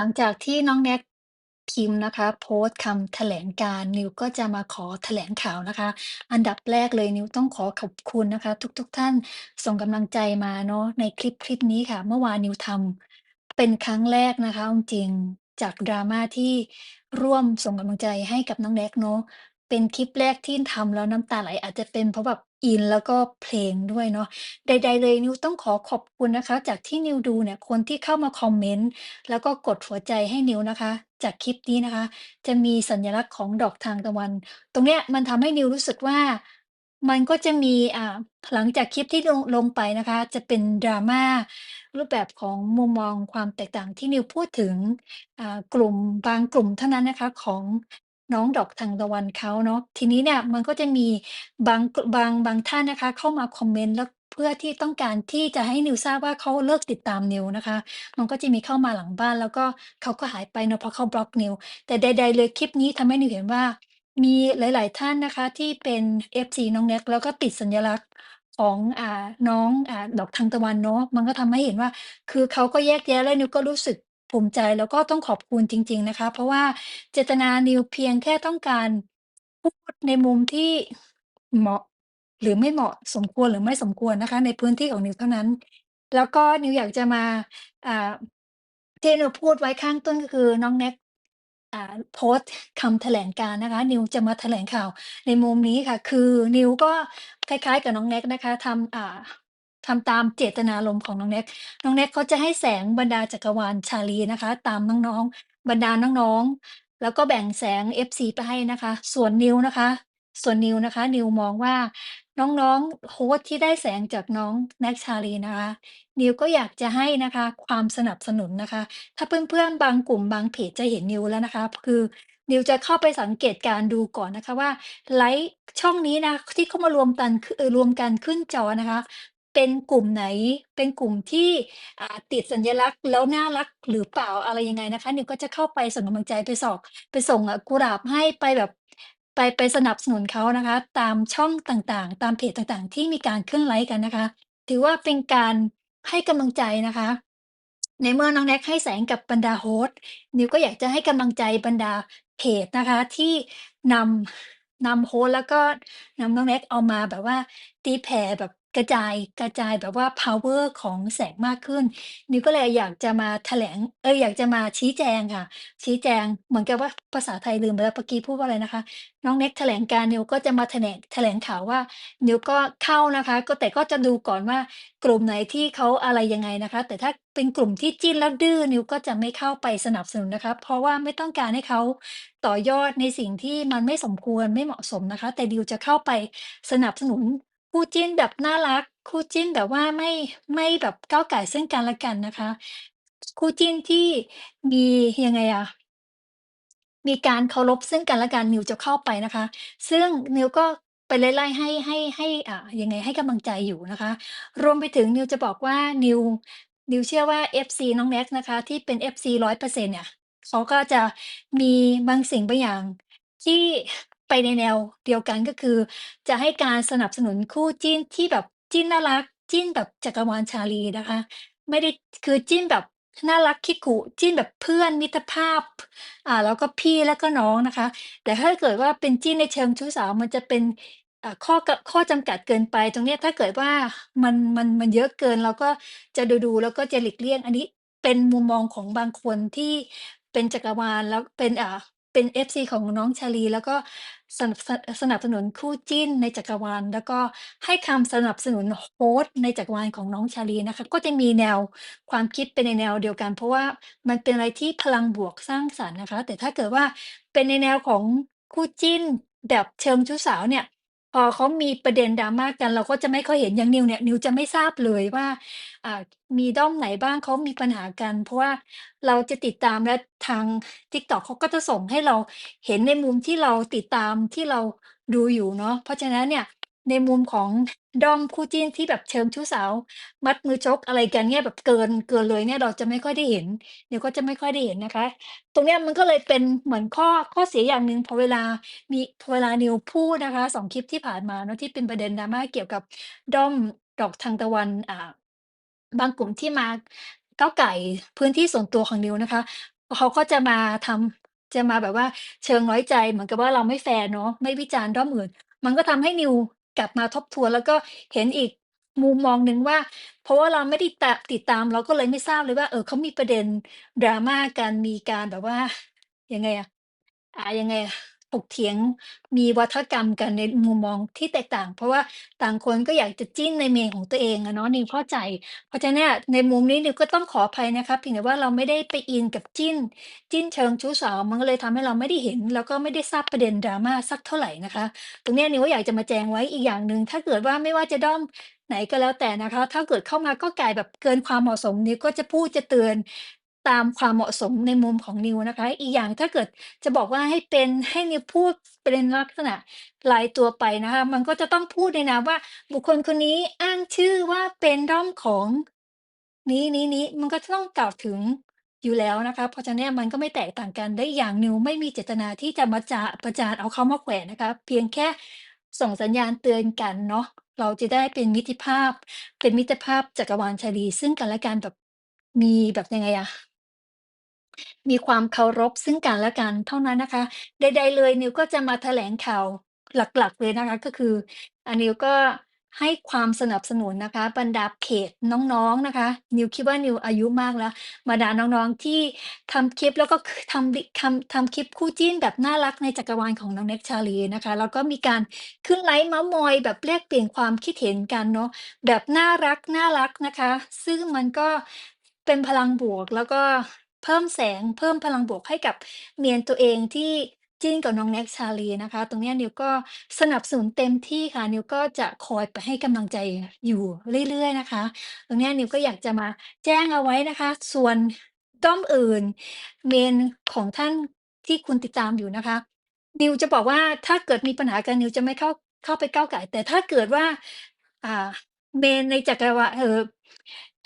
หลังจากที่น้องแน็กพิมพ์นะคะ โพสต์คำแถลงการณ์นิวก็จะมาขอแถลงข่าวนะคะ อันดับแรกเลยนิวต้องขอขอบคุณนะคะ ทุกๆทท่านส่งกำลังใจมาเนาะในคลิปคลิปนี้ค่ะ เมื่อวานนิวทำเป็นครั้งแรกนะคะเอาจริงๆจากดราม่าที่ร่วมส่งกำลังใจให้กับน้องแน็กเนาะเป็นคลิปแรกที่ทำแล้วน้ำตาไหลอาจจะเป็นเพราะแบบ อิน แล้วก็เพลงด้วยเนาะ ใด ๆ เลยนิวต้องขอขอบคุณนะคะ จากที่นิวดูเนี่ย คนที่เข้ามาคอมเมนต์ แล้วก็กดหัวใจให้นิวนะคะ จากคลิปนี้นะคะ จะมีสัญลักษณ์ของดอกทานตะวัน ตรงเนี้ยมันทำให้นิวรู้สึกว่า มันก็จะมี อ่า หลังจากคลิปที่ลง ลงไปนะคะ จะเป็น drama รูปแบบของมุมมองความแตกต่างที่นิวพูดถึง อ่า กลุ่ม บางกลุ่มเท่านั้นนะคะของ น้องดอกทานตะวันเขาเนาะ ทีนี้เนี่ยมันก็จะมีบาง ก บาง บางท่านนะคะเข้ามาคอมเมนต์ แล้ว เพื่อที่ต้องการที่จะให้นิวทราบว่า เขาเลิกติดตามนิวนะคะ มันก็จะมีเข้ามาหลังบ้าน แล้วก็เขาก็หายไปเนาะ เพราะเขาบล็อกนิว แต่ใด ๆ เลยคลิปนี้ทำให้นิวเห็นว่า มีหลาย ๆ ท่านนะคะที่เป็น FC น้องแน็ก แล้วก็ติดสัญลักษณ์ของ อ่า น้อง อ่า ดอกทานตะวันเนาะ มันก็ทำให้เห็นว่า คือเขาก็แยกแยะ และนิวก็รู้สึก ภูมิใจ แล้วก็ต้องขอบคุณจริง ๆ นะคะ เพราะว่าเจตนานิวเพียงแค่ต้องการ พูดในมุมที่เหมาะ หรือไม่เหมาะ สมควรหรือไม่สมควรนะคะ ในพื้นที่ของนิวเท่านั้น แล้วก็นิวอยากจะมา อ่า ที่นิวพูดไว้ข้างต้น ก็คือน้องแน็ก อ่า โพสต์คำแถลงการณ์นะคะ นิวจะมาแถลงข่าวในมุมนี้ค่ะ คือนิวก็คล้าย ๆ กับน้องแน็กนะคะ ทำ อ่า ทำตามเจตนารมณ์ของน้องแน็ก น้องแน็กเขาจะให้แสงบรรดาจักรวาลชาลีนะคะ ตามน้องๆ บรรดาน้องๆ แล้วก็แบ่งแสง FC ไปให้นะคะ ส่วนนิวนะคะ ส่วนนิวนะคะ นิวมองว่าน้องๆโฮสต์ที่ได้แสงจากน้องแน็กชาลีนะคะ นิวก็อยากจะให้นะคะความสนับสนุนนะคะ ถ้าเพื่อนๆ บางกลุ่มบางเพจจะเห็นนิวแล้วนะคะ คือนิวจะเข้าไปสังเกตการณ์ดูก่อนนะคะว่าไลก์ช่องนี้นะที่เขามารวมกันคือเอ่อรวมกันขึ้นจอนะคะ เป็นกลุ่มไหน เป็นกลุ่มที่อ่าติดสัญลักษณ์แล้วน่ารักหรือเปล่าอะไรยังไงนะคะ นิวก็จะเข้าไปส่งกำลังใจไปสอกไปส่งอ่ากุหลาบให้ไปแบบ ไปไปสนับสนุนเขานะคะ ตามช่องต่างๆ ตามเพจต่างๆ ที่มีการขึ้นไลก์กันนะคะ ถือว่าเป็นการให้กำลังใจนะคะ ในเมื่อน้องแน็กให้แสงกับบรรดาโฮสต์นิวก็อยากจะให้กำลังใจบรรดาเพจนะคะ ที่นำนำโฮสต์แล้วก็นำน้องแน็กเอามาแบบว่าตีแผ่แบบ กระจาย กระจายแบบว่าพาวเวอร์ ของแสงมากขึ้น นิวก็เลยอยากจะมาแถลง เอยอยากจะมาชี้แจงค่ะ ชี้แจง เหมือนกับว่า ภาษาไทยลืมไปแล้ว เมื่อกี้พูดว่าอะไรนะคะ น้องแน็กแถลงการณ์ นิวก็จะมาแถลง แถลงข่าวว่า นิวก็เข้านะคะ ก็ แต่ก็จะดูก่อนว่า กลุ่มไหนที่เขาอะไรยังไงนะคะ แต่ถ้าเป็นกลุ่มที่จิ้นแล้วดื้อ นิวก็จะไม่เข้าไปสนับสนุนนะคะ เพราะว่าไม่ต้องการให้เขาต่อยอดในสิ่งที่มันไม่สมควร ไม่เหมาะสมนะคะ แต่นิวจะเข้าไปสนับสนุน คู่จิ้นแบบน่ารัก คู่จิ้นแบบว่าไม่ ไม่แบบก้าวก่ายซึ่งกันและกันนะคะ คู่จิ้นที่มี ยังไงอะ มีการเคารพซึ่งกันและกัน นิวจะเข้าไปนะคะ ซึ่งนิวก็ไปไล่ ๆ ให้ ให้ ให้ อ่า ยังไง ให้กำลังใจอยู่นะคะ รวมไปถึงนิวจะบอกว่า นิว นิวเชื่อว่า FC น้องแน็กนะคะ ที่เป็น FC 100%เปอร์เซ็นต์เนี่ย เขาก็จะมีบางสิ่งบางอย่างที่ ไปในแนวเดียวกัน ก็คือจะให้การสนับสนุนคู่จิ้นที่แบบจิ้นน่ารัก จิ้นแบบจักรวาลชาลีนะคะ ไม่ได้ คือจิ้นแบบน่ารักคิกกุจิ้นแบบเพื่อนมิตรภาพ อ่า แล้วก็พี่แล้วก็น้องนะคะ แต่ถ้าเกิดว่าเป็นจิ้นในเชิงชู้สาวมันจะเป็น อ่า ข้อกข้อจำกัดเกินไป ตรงเนี้ยถ้าเกิดว่ามัน มัน มันเยอะเกิน เราก็จะดู ๆ แล้วก็จะหลีกเลี่ยง อันนี้เป็นมุมมองของบางคนที่เป็นจักรวาล แล้วเป็น อ่า เป็น FC ของน้องชาลี แล้วก็สนับ ส สนับสนุนคู่จิ้นในจักรวาล แล้วก็ให้คำสนับสนุนโฮสต์ในจักรวาลของน้องชาลีนะคะ ก็จะมีแนวความคิดเป็นในแนวเดียวกัน เพราะว่ามันเป็นอะไรที่พลังบวกสร้างสรรค์นะคะ แต่ถ้าเกิดว่าเป็นในแนวของคู่จิ้นแบบเชิงชู้สาวเนี่ย พอเขามีประเด็น drama กัน เราก็จะไม่ค่อยเห็น อย่างนิวเนี่ย นิวจะไม่ทราบเลยว่า อ่า มีด้อมไหนบ้างเขามีปัญหากัน เพราะว่าเราจะติดตาม และทาง TikTok เขาก็จะส่งให้เราเห็นในมุมที่เราติดตาม ที่เราดูอยู่เนาะ เพราะฉะนั้นเนี่ย ในมุมของด้อมคู่จิ้นที่แบบเชิงชู้สาว มัดมือชกอะไรกันเนี่ย แบบเกิน เกินเลยเนี่ย เราจะไม่ค่อยได้เห็น เดี๋ยวก็จะไม่ค่อยได้เห็นนะคะ ตรงเนี้ยมันก็เลยเป็นเหมือนข้อ ข้อเสียอย่างหนึ่ง พอเวลามี พอเวลานิวพูดนะคะ 2 คลิปที่ผ่านมาเนาะ ที่เป็นประเด็น drama เกี่ยวกับด้อมดอกทานตะวัน อ่า บางกลุ่มที่มาก้าวก่ายพื้นที่ส่วนตัวของนิวนะคะ เขาก็จะมาทำ จะมาแบบว่าเชิงน้อยใจ เหมือนกับว่าเราไม่แฟร์เนาะ ไม่วิจารณ์ด้อมอื่น มันก็ทำให้นิว กลับมาทบทวน แล้วก็เห็นอีกมุมมองหนึ่งว่า เพราะว่าเราไม่ได้ตะ ติดตาม เราก็เลยไม่ทราบเลยว่า เออ เขามีประเด็นดราม่ากัน มีการแบบว่า ยังไงอะ อ่า ยังไงอะ ถกเถียงมีวาทกรรมกันในมุมมองที่แตกต่าง เพราะว่าต่างคนก็อยากจะจิ้นในเวย์ของตัวเองอะเนาะนิวเข้าใจ เพราะฉะนั้นเนี่ยในมุมนี้นิวก็ต้องขออภัยนะคะเพียงแต่ว่าเราไม่ได้ไปอินกับจิ้น จิ้นเชิงชู้สาวมันก็เลยทำให้เราไม่ได้เห็น แล้วก็ไม่ได้ทราบประเด็น drama สักเท่าไหร่นะคะ ตรงเนี้ยนิวก็อยากจะมาแจงไว้อีกอย่างหนึ่งถ้าเกิดว่าไม่ว่าจะด้อมไหนก็แล้วแต่นะคะ ถ้าเกิดเข้ามาก้าวก่ายแบบเกินความเหมาะสมนิวก็จะพูดจะเตือน ตามความเหมาะสมในมุมของนิวนะคะ อีกอย่างถ้าเกิดจะบอกว่าให้เป็น ให้นิวพูดเป็นลักษณะรายตัวไปนะคะ มันก็จะต้องพูดในนามว่า บุคคลคนนี้อ้างชื่อว่าเป็นด้อมของนี้ๆๆมันก็จะต้องกล่าวถึงอยู่แล้วนะคะ เพราะฉะนั้นเนี่ยมันก็ไม่แตกต่างกันและอีกอย่างนิวไม่มีเจตนาที่จะมาจาประจานเอาเขามาแขวนนะคะ เพียงแค่ส่งสัญญาณเตือนกันเนาะเราจะได้เป็นมิตรภาพ เป็นมิตรภาพจักรวาลชาลีซึ่งกันและกันแบบมีแบบยังไงอะ มีความเคารพซึ่งกันและกันเท่านั้นนะคะ ใด ๆ เลย นิวก็จะมาแถลงข่าวหลัก ๆ เลยนะคะ ก็คืออ่านิวก็ให้ความสนับสนุนนะคะ บรรดาเพจน้อง ๆ นะคะ นิวคิดว่า นิวอายุมากแล้ว บรรดาน้อง ๆ ที่ทำคลิป แล้วก็ ค ทำริทำ ทำคลิปคู่จิ้นแบบน่ารักในจักรวาลของน้องเน็กชาลีนะคะ แล้วก็มีการขึ้นไลก์เมาท์มอยแบบแลกเปลี่ยนความคิดเห็นกันเนาะ แบบน่ารัก ๆ นะคะ ซึ่งมันก็เป็นพลังบวก แล้วก็ เพิ่มแสง เพิ่มพลังบวกให้กับ main ตัวเองที่จิ้นกับน้องเน็กชาลีนะคะ ตรงเนี้ยนิวก็สนับสนุนเต็มที่ค่ะ นิวก็จะคอยไปให้กำลังใจอยู่เรื่อย ๆ นะคะ ตรงเนี้ยนิวก็อยากจะมาแจ้งเอาไว้นะคะ ส่วนด้อมอื่น main ของท่านที่คุณติดตามอยู่นะคะ นิวจะบอกว่าถ้าเกิดมีปัญหากันนิวจะไม่เข้าเข้าไปก้าวก่าย แต่ถ้าเกิดว่า อ่า main ในจักรวาลเออ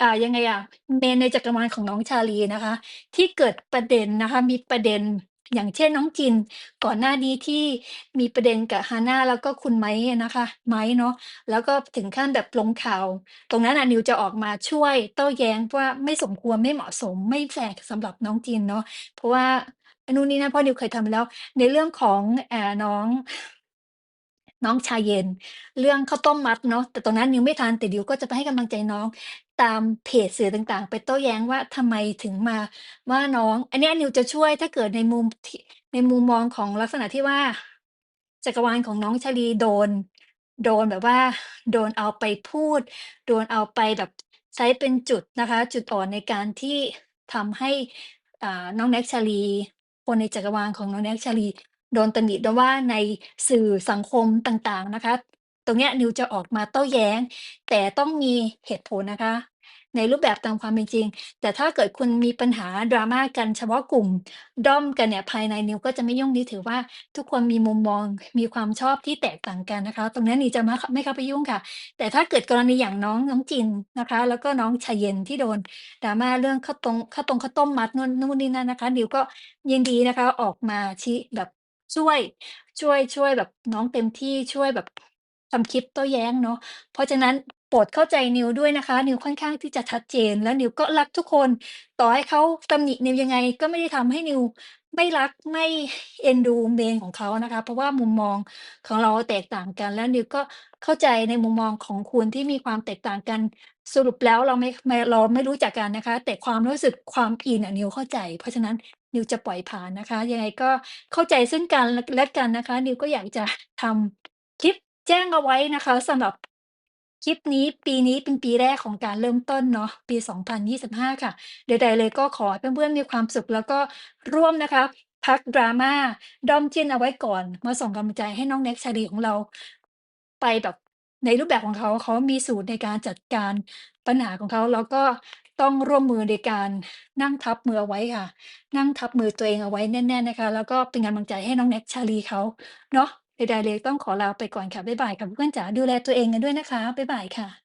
อ่า ยังไงอะ main ในจักรวาลของน้องชาลีนะคะ ที่เกิดประเด็นนะคะ มีประเด็น อย่างเช่น น้องจิน ก่อนหน้านี้ที่มีประเด็นกับฮาน่า แล้วก็คุณไมค์อะนะคะ ไมค์เนาะ แล้วก็ถึงขั้นแบบลงข่าว ตรงนั้นน่ะนิวจะออกมาช่วยโต้แย้งว่า ไม่สมควร ไม่เหมาะสม ไม่แฟร์สำหรับน้องจินเนาะ เพราะว่านู่นนี่นั่น เพราะนิวเคยทำมาแล้ว ในเรื่องของ อ่า น้อง น้องชาเย็น เรื่องข้าวต้มมัดเนาะ แต่ตรงนั้นนิวไม่ทัน แต่นิวก็จะไปให้กำลังใจน้อง ตามเพจสื่อต่าง ๆ ไปโต้แย้งว่า ทำไมถึงมาว่าน้อง อันเนี้ยนิวจะช่วย ถ้าเกิดในมุมที่ ในมุมมองของลักษณะที่ว่า จักรวาลของน้องชลีโดน โดนแบบว่า โดนเอาไปพูด โดนเอาไปแบบใช้เป็นจุดนะคะ จุดอ่อนในการที่ทำให้ อ่า น้องเน็กชาลี คนในจักรวาลของน้องเน็กชาลี โดนตำหนิโดนว่า ในสื่อสังคมต่าง ๆ นะคะ ตรงเนี้ยนิวจะออกมาโต้แย้ง แต่ต้องมีเหตุผลนะคะ ในรูปแบบตามความเป็นจริง แต่ถ้าเกิดคุณมีปัญหา drama กันเฉพาะกลุ่ม ด้อมกันเนี่ยภายในนิวก็จะไม่ยุ่งนิวถือว่าทุกคนมีมุมมองมีความชอบที่แตกต่างกันนะคะ ตรงนี้ยนิวจะมะขไม่เข้าไปยุ่งค่ะ แต่ถ้าเกิดกรณีอย่างน้องน้องจินนะคะ แล้วก็น้องชาเย็นที่โดน drama เรื่องข้าวตงข้าวตงข้าวต้มมัดนู่นนู่นนี่นั่นนะคะนิวก็ยินดีนะคะออกมาชี้แบบช่วย ช่วยช่วยแบบน้องเต็มที่ช่วยแบบ ทำคลิปโต้แย้งเนาะ เพราะฉะนั้นโปรดเข้าใจนิวด้วยนะคะ นิวค่อนข้างที่จะชัดเจน และนิวก็รักทุกคน ต่อให้เขาตำหนินิวยังไงก็ไม่ได้ทำให้นิวไม่รักไม่เอ็นดู main ของเขานะคะ เพราะว่ามุมมองของเราแตกต่างกัน แล้วนิวก็เข้าใจในมุมมองของคุณที่มีความแตกต่างกัน สรุปแล้วเราไม่ไม่เราไม่รู้จักกันนะคะ แต่ความรู้สึกความอินอะนิวเข้าใจ เพราะฉะนั้นนิวจะปล่อยผ่านนะคะ ยังไงก็เข้าใจซึ่งกันและกันนะคะ นิวก็อยากจะทำคลิป แจ้งเอาไว้นะคะสำหรับคลิปนี้ปีนี้เป็นปีแรกของการเริ่มต้นเนาะปี 2025 ค่ะ ใดๆเลยก็ขอให้เพื่อนๆมีความสุขแล้วก็ร่วมนะคะ พัก drama ด้อมจิ้นเอาไว้ก่อน มาส่งกำลังใจให้น้องเน็กชาลีของเรา ไปแบบในรูปแบบของเขาเขามีสูตรในการจัดการปัญหาของเขาแล้วก็ต้องร่วมมือในการนั่งทับมือเอาไว้ค่ะ นั่งทับมือตัวเองเอาไว้แน่นๆนะคะ แล้วก็เป็นกำลังใจให้น้องเน็กชาลีเขาเนาะ ใดๆเลยต้องขอลาไปก่อนค่ะ บ๊ายบายค่ะเพื่อนจ๋าดูแลตัวเองกันด้วยนะคะ บ๊ายบายค่ะ